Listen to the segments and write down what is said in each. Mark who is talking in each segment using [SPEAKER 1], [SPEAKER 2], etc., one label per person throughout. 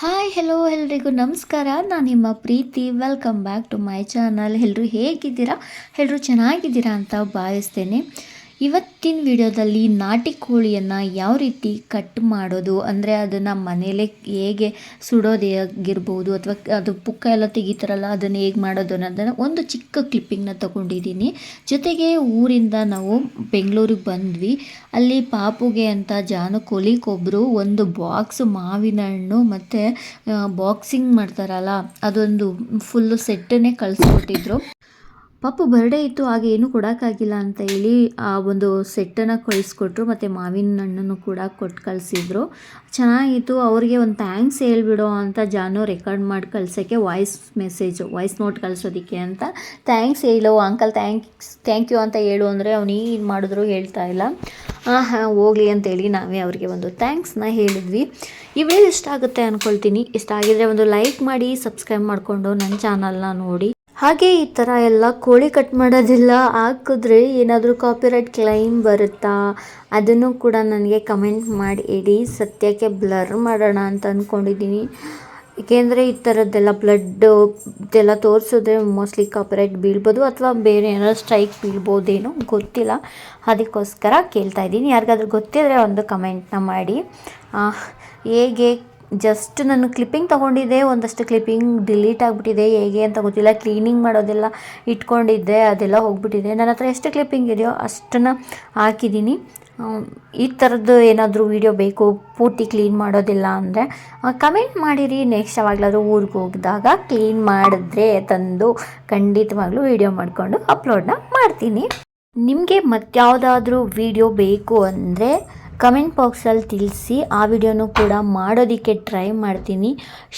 [SPEAKER 1] Hi hello ಎಲ್ರಿಗೂ ನಮಸ್ಕಾರ. ನಾನು ನಿಮ್ಮ Preethi. Welcome back to my channel ಎಲ್ಲರೂ ಹೇಗಿದ್ದೀರಾ? ಎಲ್ಲರೂ ಚೆನ್ನಾಗಿದ್ದೀರಾ ಅಂತ ಭಾವಿಸ್ತೇನೆ. ಇವತ್ತಿನ ವಿಡಿಯೋದಲ್ಲಿ ನಾಟಿ ಕೋಳಿಯನ್ನು ಯಾವ ರೀತಿ ಕಟ್ ಮಾಡೋದು? ಅಂದರೆ ಅದನ್ನು ಮನೇಲೇ ಹೇಗೆ ಸುಡೋದು ಆಗಿರ್ಬೋದು ಅಥವಾ ಅದು ಪುಕ್ಕ ಎಲ್ಲ ತೆಗಿತಾರಲ್ಲ, ಅದನ್ನು ಹೇಗೆ ಮಾಡೋದು ಅನ್ನೋದನ್ನು ಒಂದು ಚಿಕ್ಕ ಕ್ಲಿಪ್ಪಿಂಗ್ನ ತೊಗೊಂಡಿದ್ದೀನಿ. ಜೊತೆಗೆ ಊರಿಂದ ನಾವು ಬೆಂಗಳೂರಿಗೆ ಬಂದ್ವಿ. ಅಲ್ಲಿ ಪಾಪುಗೆ ಅಂತ ಜಾನು ಕೊಲಿಗೊಬ್ಬರು ಒಂದು ಬಾಕ್ಸ್ ಮಾವಿನ ಹಣ್ಣು ಮತ್ತು ಬಾಕ್ಸಿಂಗ್ ಮಾಡ್ತಾರಲ್ಲ, ಅದೊಂದು ಫುಲ್ಲು ಸೆಟ್ಟನ್ನೇ ಕಳಿಸ್ಕೊಟ್ಟಿದ್ರು. ಪಾಪು ಬರ್ಡೇ ಇತ್ತು, ಹಾಗೆ ಏನೂ ಕೊಡೋಕ್ಕಾಗಿಲ್ಲ ಅಂತ ಹೇಳಿ ಆ ಒಂದು ಸೆಟ್ಟನ್ನು ಕಳಿಸ್ಕೊಟ್ರು, ಮತ್ತು ಮಾವಿನ ಹಣ್ಣನ್ನು ಕೂಡ ಕೊಟ್ಟು ಕಳಿಸಿದ್ರು. ಚೆನ್ನಾಗಿತ್ತು, ಅವರಿಗೆ ಒಂದು ಥ್ಯಾಂಕ್ಸ್ ಹೇಳ್ಬಿಡೋ ಅಂತ ಜಾನು ರೆಕಾರ್ಡ್ ಮಾಡಿ ಕಳ್ಸೋಕ್ಕೆ ವಾಯ್ಸ್ ಮೆಸೇಜು ವಾಯ್ಸ್ ನೋಟ್ ಕಳಿಸೋದಕ್ಕೆ ಅಂತ ಥ್ಯಾಂಕ್ಸ್ ಹೇಳು ಅಂಕಲ್ ಥ್ಯಾಂಕ್ಸ್ ಥ್ಯಾಂಕ್ ಯು ಅಂತ ಹೇಳು ಅಂದರೆ ಅವ್ನು ಏನು ಮಾಡಿದ್ರು ಹೇಳ್ತಾ ಇಲ್ಲ. ಹೋಗಲಿ ಅಂತೇಳಿ ನಾವೇ ಅವರಿಗೆ ಒಂದು ಥ್ಯಾಂಕ್ಸ್ನ ಹೇಳಿದ್ವಿ. ಈ ಇಷ್ಟ ಆಗುತ್ತೆ ಅಂದ್ಕೊಳ್ತೀನಿ ಇಷ್ಟ ಆಗಿದ್ರೆ ಒಂದು ಲೈಕ್ ಮಾಡಿ ಸಬ್ಸ್ಕ್ರೈಬ್ ಮಾಡಿಕೊಂಡು ನನ್ನ ಚಾನಲ್ನ ನೋಡಿ. ಹಾಗೆ ಈ ಥರ ಎಲ್ಲ ಕೋಳಿ ಕಟ್ ಮಾಡೋದಿಲ್ಲ. ಹಾಕಿದ್ರೆ ಏನಾದರೂ ಕಾಪಿರೈಟ್ ಕ್ಲೈಮ್ ಬರುತ್ತಾ? ಅದನ್ನು ಕೂಡ ನನಗೆ ಕಮೆಂಟ್ ಮಾಡಿ ಇಡಿ. ಸತ್ಯಕ್ಕೆ ಬ್ಲರ್ ಮಾಡೋಣ ಅಂತ ಅಂದ್ಕೊಂಡಿದ್ದೀನಿ ಏಕೆಂದರೆ ಈ ಥರದ್ದೆಲ್ಲ ಬ್ಲಡ್ಡು ಇದೆಲ್ಲ ತೋರಿಸಿದ್ರೆ ಮೋಸ್ಟ್ಲಿ ಕಾಪಿರೈಟ್ ಬೀಳ್ಬೋದು ಅಥವಾ ಬೇರೆ ಏನಾದ್ರು ಸ್ಟ್ರೈಕ್ ಬೀಳ್ಬೋದೇನೋ ಗೊತ್ತಿಲ್ಲ. ಅದಕ್ಕೋಸ್ಕರ ಕೇಳ್ತಾ ಇದ್ದೀನಿ. ಯಾರಿಗಾದ್ರೂ ಗೊತ್ತಿದ್ರೆ ಒಂದು ಕಮೆಂಟ್ನ ಮಾಡಿ. ಹೇಗೆ ಜಸ್ಟ್ ನಾನು ಕ್ಲಿಪ್ಪಿಂಗ್ ತೊಗೊಂಡಿದ್ದೆ, ಒಂದಷ್ಟು ಕ್ಲಿಪ್ಪಿಂಗ್ ಡಿಲೀಟ್ ಆಗಿಬಿಟ್ಟಿದೆ, ಹೇಗೆ ಅಂತ ಗೊತ್ತಿಲ್ಲ ಕ್ಲೀನಿಂಗ್ ಮಾಡೋದೆಲ್ಲ ಇಟ್ಕೊಂಡಿದ್ದೆ, ಅದೆಲ್ಲ ಹೋಗ್ಬಿಟ್ಟಿದೆ. ನನ್ನ ಹತ್ರ ಎಷ್ಟು ಕ್ಲಿಪ್ಪಿಂಗ್ ಇದೆಯೋ ಅಷ್ಟನ್ನು ಹಾಕಿದ್ದೀನಿ. ಈ ಥರದ್ದು ಏನಾದರೂ ವೀಡಿಯೋ ಬೇಕು, ಪೂರ್ತಿ ಕ್ಲೀನ್ ಮಾಡೋದಿಲ್ಲ ಅಂದರೆ ಕಮೆಂಟ್ ಮಾಡಿರಿ. ನೆಕ್ಸ್ಟ್ ಯಾವಾಗಲಾದ್ರೂ ಊರಿಗೆ ಹೋಗಿದಾಗ ಕ್ಲೀನ್ ಮಾಡಿದ್ರೆ ತಂದು ಖಂಡಿತವಾಗ್ಲೂ ವೀಡಿಯೋ ಮಾಡಿಕೊಂಡು ಅಪ್ಲೋಡ್ನ ಮಾಡ್ತೀನಿ. ನಿಮಗೆ ಮತ್ಯಾವುದಾದ್ರೂ ವಿಡಿಯೋ ಬೇಕು ಅಂದರೆ ಕಮೆಂಟ್ ಬಾಕ್ಸಲ್ಲಿ ತಿಳಿಸಿ. ಆ ವಿಡಿಯೋನು ಕೂಡ ಮಾಡೋದಕ್ಕೆ ಟ್ರೈ ಮಾಡ್ತೀನಿ.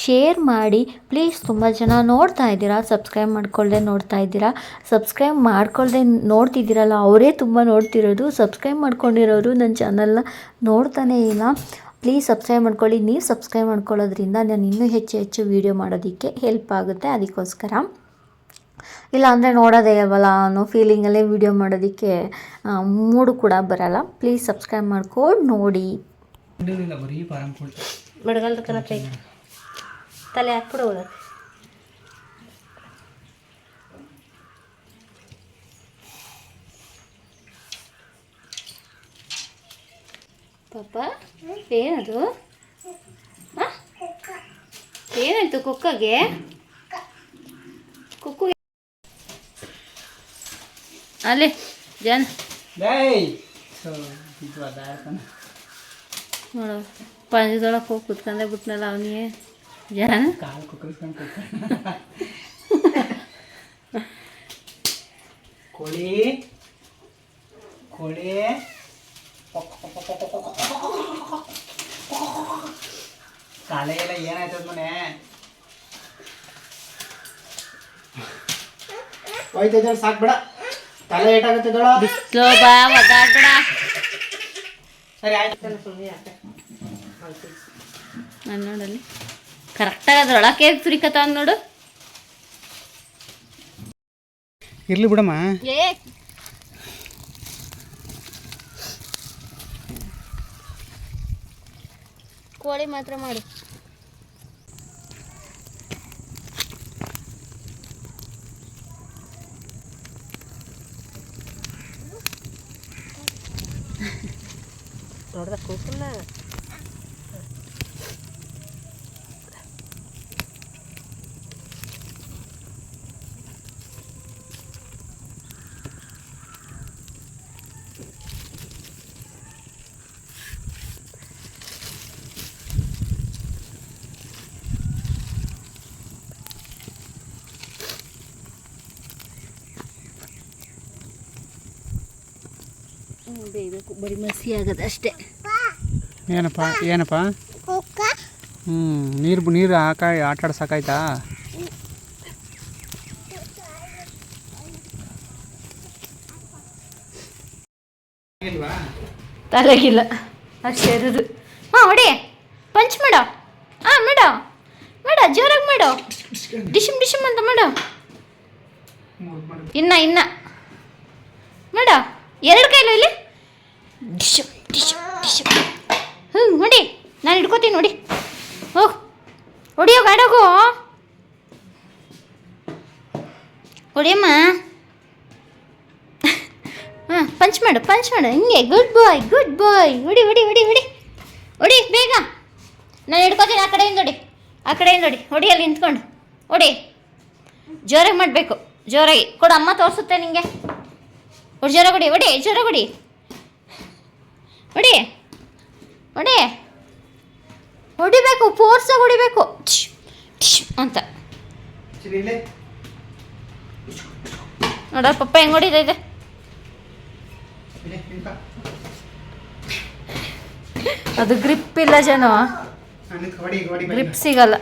[SPEAKER 1] ಶೇರ್ ಮಾಡಿ. ಪ್ಲೀಸ್ ತುಂಬ ಜನ ನೋಡ್ತಾ ಇದ್ದೀರಾ? ಸಬ್ಸ್ಕ್ರೈಬ್ ಮಾಡ್ಕೊಳ್ಳದೆ ನೋಡ್ತಾ ಇದ್ದೀರಾ? ಸಬ್ಸ್ಕ್ರೈಬ್ ಮಾಡ್ಕೊಳ್ಳದೆ ನೋಡ್ತಿದ್ದೀರಲ್ಲ, ಅವರೇ ತುಂಬ ನೋಡ್ತಿರೋದು. ಸಬ್ಸ್ಕ್ರೈಬ್ ಮಾಡ್ಕೊಂಡಿರೋರು ನನ್ನ ಚಾನಲ್ನ ನೋಡ್ತಾನೇ ಇಲ್ಲ. ಪ್ಲೀಸ್ ಸಬ್ಸ್ಕ್ರೈಬ್ ಮಾಡ್ಕೊಳ್ಳಿ. ನೀವು ಸಬ್ಸ್ಕ್ರೈಬ್ ಮಾಡ್ಕೊಳ್ಳೋದ್ರಿಂದ ನಾನು ಇನ್ನೂ ಹೆಚ್ಚು ಹೆಚ್ಚು ವೀಡಿಯೋ ಮಾಡೋದಕ್ಕೆ ಹೆಲ್ಪ್ ಆಗುತ್ತೆ. ಅದಕ್ಕೋಸ್ಕರ. ಇಲ್ಲ ಅಂದರೆ ನೋಡೋದೇ ಇಲ್ವಲ್ಲ ಅನ್ನೋ ಫೀಲಿಂಗಲ್ಲೇ ವೀಡಿಯೋ ಮಾಡೋದಕ್ಕೆ ಮೂಡು ಕೂಡ ಬರಲ್ಲ. ಪ್ಲೀಸ್ ಸಬ್ಸ್ಕ್ರೈಬ್ ಮಾಡ್ಕೊಂಡು ನೋಡಿ. ತಲೆ ಹಾಕ್ಬಿಡು ಪಾಪ ಏನದು? ಆ? ಏನಾಯ್ತು ಕುಕ್ಕಗೆ? ಅಲ್ಲಿ ಜನ. ನೋಡು ಪಂಜದೊಳಗೆ ಹೋಗಿ ಕುತ್ಕೊಂಡೆ ಬಿಟ್ನಲ್ಲ ಅವನಿಗೆ. ಜನ.
[SPEAKER 2] ಕಾಲು ಕುಕ್ಕರಿಸ್ಕೊಂಡು ಕೋಳಿ. ಕೋಳಿ. ಕಾಲೇ ಎಲ್ಲ ಏನಾಯ್ತದ ಮನೆ ಹೋಯ್ತದ ಸಾಕ್ ಬೇಡ. ತಲೆ ಏಟಾಗತ್ತೆ ದೊಡ
[SPEAKER 1] ಬಿಸ್ಲು ಬಾ ಒದ್ದಾಡ್ಬೇಡ
[SPEAKER 2] ಸರಿ ಆಯ್ತು.
[SPEAKER 1] ನಾನು ನೋಡಲ್ಲಿ. ಕರೆಕ್ಟಾಗಿ ಅದ್ರೊಳಗೆ ತುರಿಕತ್ತ ನೋಡು.
[SPEAKER 2] ಇರ್ಲಿ ಬಿಡಮ್ಮ.
[SPEAKER 1] ಏ. ಕೋಳಿ ಮಾತ್ರ ಮಾಡು. ನೋಡ್ದ ಕೂತಿಲ್ಲ ಬೇಯಬೇಕು ಬರೀ ಮಸಿ ಆಗದ ಅಷ್ಟೇ
[SPEAKER 2] ಏನಪ್ಪ ಏನಪ್ಪ? ಹ್ಞೂ ನೀರು ನೀರು ಹಾಕ ಆಟ ಆಡ್ ಸಾಕಾಯ್ತಾ?
[SPEAKER 1] ತಲೆಗಿಲ್ಲ. ಅಷ್ಟೇ ಇರೋದು. ಹಾಂ ಹೊಡಿ. ಪಂಚ್ ಮಾಡೋ. ಹಾಂ ಮಾಡೋ. ಮೇಡ ಜೋರಾಗಿ ಮಾಡೋ. ಡಿಶಮ್ ಡಿಶಮ್ ಅಂತ ಮಾಡೋ. ಇನ್ನ ಇನ್ನ. ಮಾಡ. ಎರಡು ಕೈಲೂ ಇಲ್ಲಿ. ಡಿಶಮ್ ಡಿಶಮ್ ಡಿಶಮ್. ನಾನು ಹಿಡ್ಕೋತೀನಿ ನೋಡಿ. ಹೋಗ್. ಹೊಡಿಯೋ ಗಾಡಗು ಹೊಡಿಯಮ್ಮ. ಹಾಂ ಪಂಚ್ ಮಾಡು ಪಂಚ್ ಮಾಡು. ಹಿಂಗೆ ಗುಡ್ ಬಾಯ್ ಗುಡ್ ಬಾಯ್ ಹೊಡಿ ಹೊಡಿ ಹೊಡಿ ಹೊಡಿ. ಹೊಡಿ, ಬೇಗ. ನಾನು ಹಿಡ್ಕೋತೀನಿ ಆ ಕಡೆಯಿಂದ ಹೊಡಿ. ಆ ಕಡೆಯಿಂದ ಹೊಡಿ. ಹೊಡಿ, ಅಲ್ಲಿ ನಿಂತ್ಕೊಂಡು. ಹೊಡಿ. ಜೋರಾಗಿ ಮಾಡಬೇಕು. ಜೋರಾಗಿ. ಕೊಡು, ಅಮ್ಮ ತೋರಿಸುತ್ತೆ ನಿಮಗೆ ಹೊಡಿ, ಜೋರಾಗಿ ಹೊಡಿ. ಹೊಡಿ, ಜೋರಾಗಿ ಹೊಡಿ. ಹೊಡಿ. ಹೊಡಿ. ಹೊಡಿಬೇಕು ಫೋರ್ಸ್ ಹೊಡಿಬೇಕು. ಅಂತ. ನೋಡ ಪಪ್ಪ ಹೆಂಗೆ ಹೊಡಿತೈತೆ ಅದು ಗ್ರಿಪ್ ಇಲ್ಲ ಜನ. ಗ್ರಿಪ್ ಸಿಗಲ್ಲ.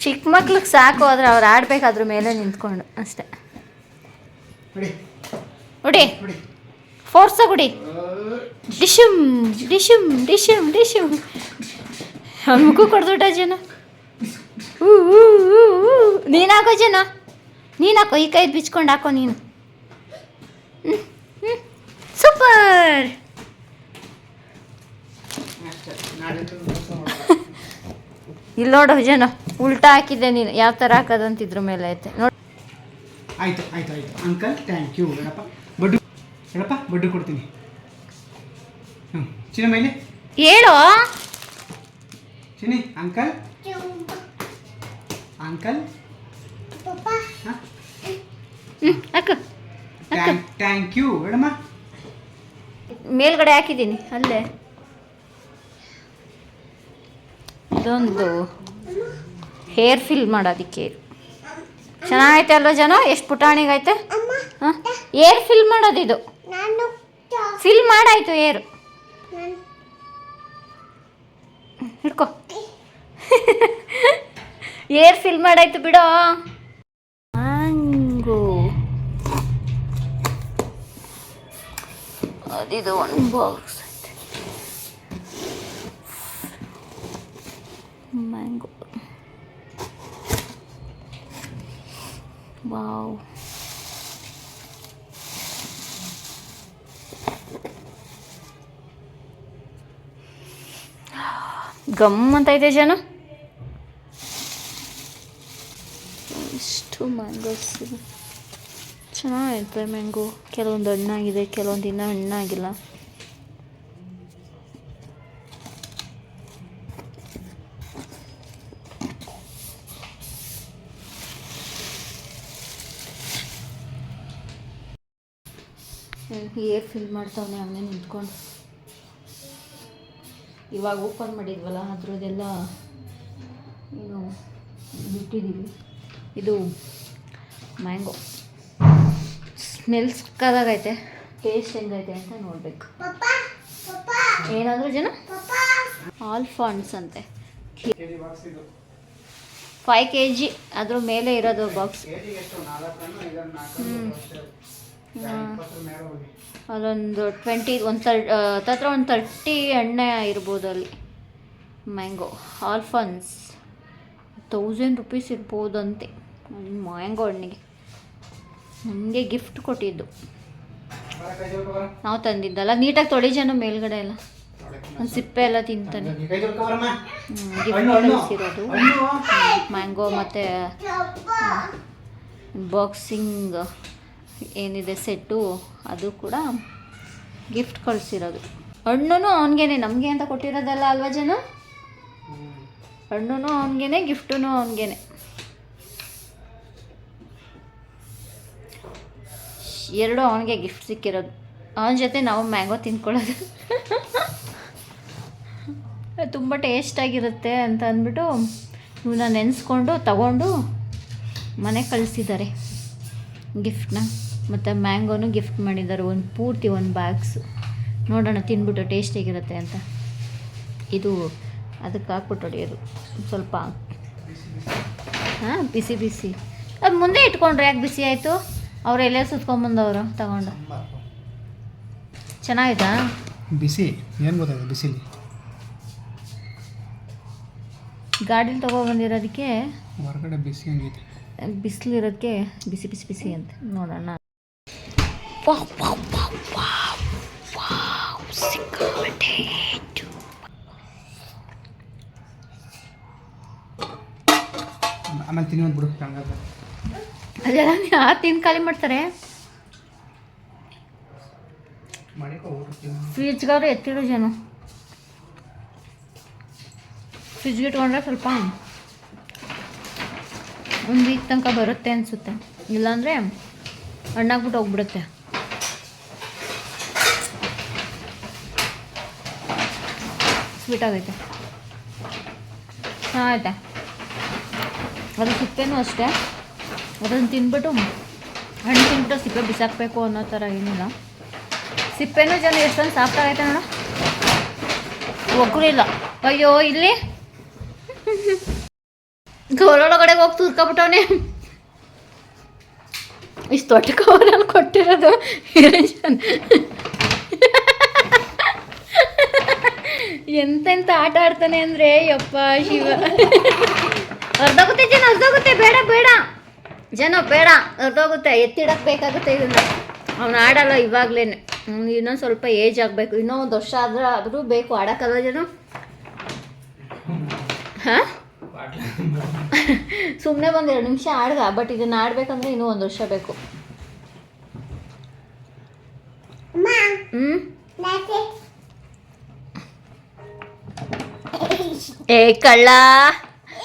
[SPEAKER 1] ಚಿಕ್ಕ ಮಕ್ಳಿಗೆ ಸಾಕು ಆದ್ರೆ ಅವ್ರು ಆಡ್ಬೇಕಾದ್ರ ಮೇಲೆ ನಿಂತ್ಕೊಂಡು ಅಷ್ಟೇ. ಹೊಡಿ. ಫೋರ್ಸ ಹೊಡಿ. ಡಿಶುಮ್ ಡಿಶುಮ್ ಡಿಶುಮ್ ಡಿಶುಮ್. ಅವ್ನ ಮುಖ ಕೊಡ್ದುಟ ಜನ ಹೂ ಹೂ ಹೂ ಹೂ. ನೀನ್ ಹಾಕೋ ಜನ ನೀನಾಕೋ? ಈ ಕೈ ಬಿಚ್ಕೊಂಡು ಹಾಕೋ ನೀನು. ಸೂಪರ್. ಇಲ್ಲಿ ಜನ ಉಲ್ಟಾ ಹಾಕಿದ್ದೆ ನೀನು. ಯಾವ ಥರ ಹಾಕೋದಂತಿದ್ರ ಮೇಲೆ ಐತೆ. ನೋಡಿ.
[SPEAKER 2] ಆಯ್ತು ಆಯಿತು ಆಯಿತು. ಅಂಕಲ್ ಥ್ಯಾಂಕ್ ಯು ಹೇಳಪ್ಪ. ಬಡ್ಡು ಹೇಳಪ್ಪ ಬಡ್ಡು ಕೊಡ್ತೀನಿ. ಹ್ಞೂ ಚಿನ್ನ ಮೈಲಿ.
[SPEAKER 1] ಹೇಳು.
[SPEAKER 2] ಚಿನ್ನಿ ಅಂಕಲ್ ಅಂಕಲ್ ಥ್ಯಾಂಕ್ ಯು ಹೇಳಮ್ಮ.
[SPEAKER 1] ಮೇಲ್ಗಡೆ ಹಾಕಿದ್ದೀನಿ ಅಲ್ಲೇ. ಇದೊಂದು ಹೇರ್ ಫಿಲ್ ಮಾಡೋದಕ್ಕೆ. ಚೆನ್ನಾಗೈತೆ ಅಲ್ವ ಜನ? ಎಷ್ಟು ಪುಟಾಣಿಗೈತೆ? ಹಾಂ? ಏರ್ ಫಿಲ್ ಮಾಡೋದು ಮಾಡೋದಿದು ಫಿಲ್ ಮಾಡಾಯ್ತು ಏರು. ಹಿಡ್ಕೊ. ಏರ್ ಫಿಲ್ ಮಾಡಾಯ್ತು ಬಿಡೋ. ಮ್ಯಾಂಗೋ. ಅದಿದು ಒಂದು ಬಾಕ್ಸ್ ಐತೆ. ಮ್ಯಾಂಗೋ. ವಾವ್ ಗಮ್ ಅಂತ ಇದೆ ಜನ. ಇಷ್ಟು ಮ್ಯಾಂಗೋಸ್ ಚೆನ್ನಾಗಿರ್ತವೆ ಮ್ಯಾಂಗೋ ಕೆಲವೊಂದು ಹಣ್ಣಾಗಿದೆ ಕೆಲವೊಂದು ಇನ್ನೂ ಹಣ್ಣಾಗಿಲ್ಲ. ಏರ್ ಫಿಲ್ ಮಾಡ್ತಾವನೆ ಅವನೇ ನಿಂತ್ಕೊಂಡು. ಇವಾಗ ಓಪನ್ ಮಾಡಿದ್ವಲ್ಲ ಅದರದ್ದೆಲ್ಲ ಏನು ಬಿಟ್ಟಿದ್ದೀವಿ ಇದು ಮ್ಯಾಂಗೋ ಸ್ಮೆಲ್ ಸಿಕ್ಕಾದಾಗೈತೆ ಟೇಸ್ಟ್ ಹೆಂಗೈತೆ ಅಂತ ನೋಡಬೇಕು. ಏನಾದರೂ ಜನ? ಆಲ್ಫಾನ್ಸ್ ಅಂತೆ. ಫೈವ್ ಕೆ ಜಿ ಅದ್ರ ಮೇಲೆ ಇರೋದು ಬಾಕ್ಸ್
[SPEAKER 2] ಕೆ
[SPEAKER 1] ಅದೊಂದು ಟ್ವೆಂಟಿ ಒಂದು ತರ್ ಹತ್ರ ಒಂದು ತರ್ಟಿ ಎಣ್ಣೆ ಇರ್ಬೋದು ಅಲ್ಲಿ. Mango Alphonso. ತೌಸಂಡ್ ರುಪೀಸ್ ಇರ್ಬೋದಂತೆ. ಮ್ಯಾಂಗೋ ಹಣ್ಣಿಗೆ. ನನಗೆ ಗಿಫ್ಟ್ ಕೊಟ್ಟಿದ್ದು. ನಾವು ತಂದಿದ್ದಲ್ಲ? ನೀಟಾಗಿ ತೊಳಿ ಜನ ಮೇಲ್ಗಡೆ ಎಲ್ಲ. ಒಂದು ಸಿಪ್ಪೆ ಎಲ್ಲ ತಿಂತಾನೆ. ಗಿಫ್ಟ್. ಕಳಿಸಿರೋದು. ಮ್ಯಾಂಗೋ ಮತ್ತು ಬಾಕ್ಸಿಂಗ್ ಏನಿದೆ ಸೆಟ್ಟು, ಅದು ಕೂಡ ಗಿಫ್ಟ್ ಕಳಿಸಿರೋದು. ಹಣ್ಣು ಅವನಿಗೇನೆ, ನಮಗೆ ಅಂತ ಕೊಟ್ಟಿರೋದಲ್ಲ ಅಲ್ವಾ ಜನ. ಹಣ್ಣು ಅವನಿಗೇನೆ ಗಿಫ್ಟೂ ಅವನಿಗೇನೆ. ಎರಡು ಅವನಿಗೆ ಗಿಫ್ಟ್ ಸಿಕ್ಕಿರೋದು. ಅವನ ಜೊತೆ ನಾವು ಮ್ಯಾಂಗೋ ತಿನ್ಕೊಳ್ಳೋದು. ತುಂಬ ಟೇಸ್ಟಾಗಿರುತ್ತೆ ಅಂತ ಅಂದ್ಬಿಟ್ಟು ಇವನ್ನ ನೆನೆಸ್ಕೊಂಡು ತಗೊಂಡು ಮನೆ ಕಳಿಸಿದ್ದಾರೆ ಗಿಫ್ಟ್ನ ಮತ್ತು ಮ್ಯಾಂಗೋನು ಗಿಫ್ಟ್ ಮಾಡಿದ್ದಾರೆ. ಒಂದು ಪೂರ್ತಿ ಒಂದು ಬ್ಯಾಗ್ಸು ನೋಡೋಣ ತಿನ್ಬಿಟ್ಟು ಟೇಸ್ಟ್ ಹೇಗಿರುತ್ತೆ ಅಂತ. ಇದು ಅದಕ್ಕೆ ಹಾಕ್ಬಿಟ್ಟು ಹೊಡೆಯೋದು ಸ್ವಲ್ಪ. ಹಾಂ ಬಿಸಿ ಬಿಸಿ. ಅದು ಮುಂದೆ ಇಟ್ಕೊಂಡ್ರೆ ಯಾಕೆ ಬಿಸಿ ಆಯಿತು? ಅವ್ರು ಎಲ್ಲೇ ಸುತ್ಕೊಂಬಂದವರು ತಗೊಂಡು. ಚೆನ್ನಾಗಿತ್ತಾ
[SPEAKER 2] ಬಿಸಿ. ಏನು ಗೊತ್ತಾಗ ಬಿಸಿಲಿ?
[SPEAKER 1] ಗಾಡೀಲಿ ತೊಗೊಬಂದಿರೋದಕ್ಕೆ
[SPEAKER 2] ಹೊರಗಡೆ ಬಿಸಿ ಹಂಗೈತೆ.
[SPEAKER 1] ಬಿಸಿಲಿರೋದಕ್ಕೆ ಬಿಸಿ ಬಿಸಿ ಬಿಸಿ ಅಂತ. ನೋಡೋಣ. ವಾಹ್, ವಾಹ್, ವಾಹ್, ವಾಹ್. ಸಿಕ್ಕಾಪಟ್ಟೆ
[SPEAKER 2] ಆಮೇಲೆ ತಿನ್ನುವಂತ ಬಿಡು ಹಂಗಾದ್ರೆ.
[SPEAKER 1] ಅದೆಲ್ಲ ಆ ತಿಂದು ಖಾಲಿ ಮಾಡ್ತಾರೆ. ಫ್ರಿಜ್ಗಾದ್ರು ಎತ್ತಿರೋ ಜನ. ಫ್ರಿಜ್ಗೆ ಇಟ್ಕೊಂಡ್ರೆ ಸ್ವಲ್ಪ ಒಂದು ವೀಕ್ ತನಕ ಬರುತ್ತೆ ಅನಿಸುತ್ತೆ. ಇಲ್ಲಾಂದರೆ ಹಣ್ಣಾಗ್ಬಿಟ್ಟು ಹೋಗ್ಬಿಡುತ್ತೆ. ಸ್ವೀಟ್ ಆಗೈತೆ ಆಯ್ತಾ? ಅದು ಸಿಪ್ಪೆನೂ ಅಷ್ಟೇ. ಅದನ್ನು ತಿನ್ಬಿಟ್ಟು ಹಣ್ಣು ತಿಂದ್ಬಿಟ್ಟು ಸಿಪ್ಪೆ ಬಿಸಾಕಬೇಕು ಅನ್ನೋ ಥರ ಏನಿಲ್ಲ. ಸಿಪ್ಪೆನೂ ಜನ ಎಷ್ಟೊಂದು ಸಾಫ್ಟ್ ಆಗೈತೆ ಒಗ್ರು ಇಲ್ಲ ಅಯ್ಯೋ, ಇಲ್ಲಿ. ಕವರೊಳಗಡೆ ಹೋಗಿ ತೂರ್ಕೊಬಿಟ್ಟವನೇ. ಇಷ್ಟು ದೊಡ್ಡ ಕವರಲ್ಲಿ ಕೊಟ್ಟಿರೋದು ಎಂತೆಂತ ಆಟ ಆಡ್ತಾನೆ ಅಂದ್ರೆ ಯಪ್ಪ ಶಿವ. ಅರ್ಧೋಗುತ್ತೆ ಜನ ಅರ್ಧೋಗುತ್ತೆ ಬೇಡ ಬೇಡ. ಜನ ಬೇಡ ಅರ್ಧೋಗುತ್ತೆ. ಎತ್ತಿಡಕ್ ಬೇಕಾಗುತ್ತೆ ಇದನ್ನ. ಅವನು ಆಡಲ್ಲ ಇವಾಗ್ಲೇನೆ. ಇನ್ನೊಂದು ಸ್ವಲ್ಪ ಏಜ್ ಆಗಬೇಕು. ಇನ್ನೂ ಒಂದು ವರ್ಷ ಆದ್ರೆ ಆದರೂ ಬೇಕು. ಆಡೋಕ್ಕಲ್ಲ ಜನ. ಹಾಂ? ಸುಮ್ಮನೆ ಒಂದು ಎರಡು ನಿಮಿಷ ಆಡ್ದ ಬಟ್ ಇದನ್ನ ಆಡ್ಬೇಕಂದ್ರೆ ಇನ್ನೂ ಒಂದು ವರ್ಷ ಬೇಕು. ಏ ಕಳ್ಳ,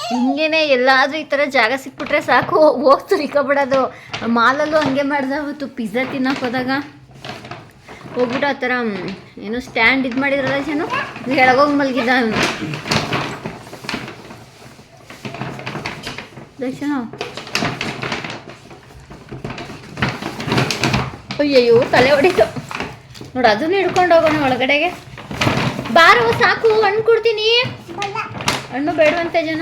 [SPEAKER 1] ಹಿಂಗೇನೆ ಎಲ್ಲಾದ್ರೂ ಈ ಥರ ಜಾಗ ಸಿಕ್ಬಿಟ್ರೆ ಸಾಕು. ಹೋಗಿ ತುರಿಕೊಬಿಡೋದು. ಮಾಲಲ್ಲೂ ಹಂಗೆ ಮಾಡ್ದೆ ಅವತ್ತು ಪಿಜ್ಜಾ ತಿನ್ನಕ್ಕೆ ಹೋದಾಗ. ಹೋಗ್ಬಿಟ್ಟು ಆ ಥರ ಏನು ಸ್ಟ್ಯಾಂಡ್ ಇದು ಮಾಡಿದ್ರಲ್ಲ ಜನ? ಕೆಳಗೋಗಿ ಮಲಗಿದ್ದ ಅವನು. ಅಯ್ಯಯ್ಯೋ, ತಲೆ ಹೊಡಿತು. ನೋಡು, ಅದನ್ನ ಹಿಡ್ಕೊಂಡು ಹೋಗೋಣ ಒಳಗಡೆಗೆ. ಬಾರೋ, ಸಾಕು, ಹಣ್ಣು ಕೊಡ್ತೀನಿ. ಹಣ್ಣು ಬೇಡವಂತೆ ಜನ.